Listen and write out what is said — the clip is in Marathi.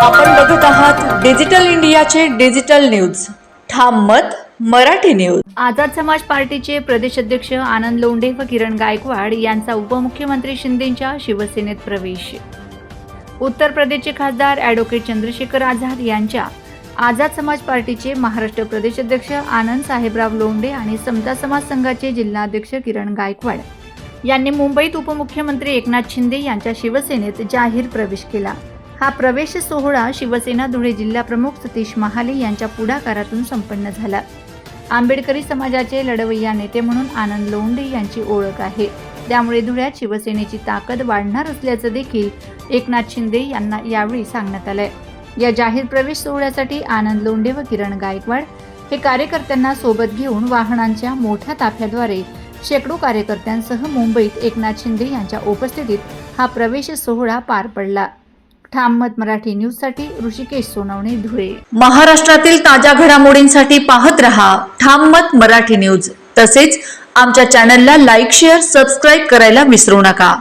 डिजिटल इंडियाचे डिजिटल न्यूज. ठाम मत मराठी न्यूज. आझाद समाज पार्टीचे प्रदेश अध्यक्ष आनंद लोंढे व किरण गायकवाड यांचा उपमुख्यमंत्री शिंदेंच्या शिवसेनेत प्रवेश. उत्तर प्रदेशचे खासदार ॲडव्होकेट चंद्रशेखर आझाद यांच्या आझाद समाज पार्टीचे महाराष्ट्र प्रदेश अध्यक्ष आनंद साहेबराव लोंढे आणि समता समाज संघाचे जिल्हाध्यक्ष किरण गायकवाड यांनी मुंबईत उपमुख्यमंत्री एकनाथ शिंदे यांच्या शिवसेनेत जाहीर प्रवेश केला. हा प्रवेश सोहळा शिवसेना धुळे जिल्हाप्रमुख सतीश महाले यांच्या पुढाकारातून संपन्न झाला. आंबेडकरी समाजाचे लढवय्या नेते म्हणून आनंद लोंढे यांची ओळख आहे. त्यामुळे धुळ्यात शिवसेनेची ताकद वाढणार असल्याचं देखील एकनाथ शिंदे यांना यावेळी सांगण्यात आलंय. या जाहीर प्रवेश सोहळ्यासाठी आनंद लोंढे व किरण गायकवाड हे कार्यकर्त्यांना सोबत घेऊन वाहनांच्या मोठ्या ताफ्याद्वारे शेकडो कार्यकर्त्यांसह मुंबईत एकनाथ शिंदे यांच्या उपस्थितीत हा प्रवेश सोहळा पार पडला. ठाम मत मराठी न्यूजसाठी ऋषिकेश सोनवणे धुळे. महाराष्ट्रातील ताज्या घडामोडींसाठी पाहत रहा ठाम मत मराठी न्यूज. तसेच आमच्या चॅनलला लाईक शेअर सबस्क्राईब करायला विसरू नका.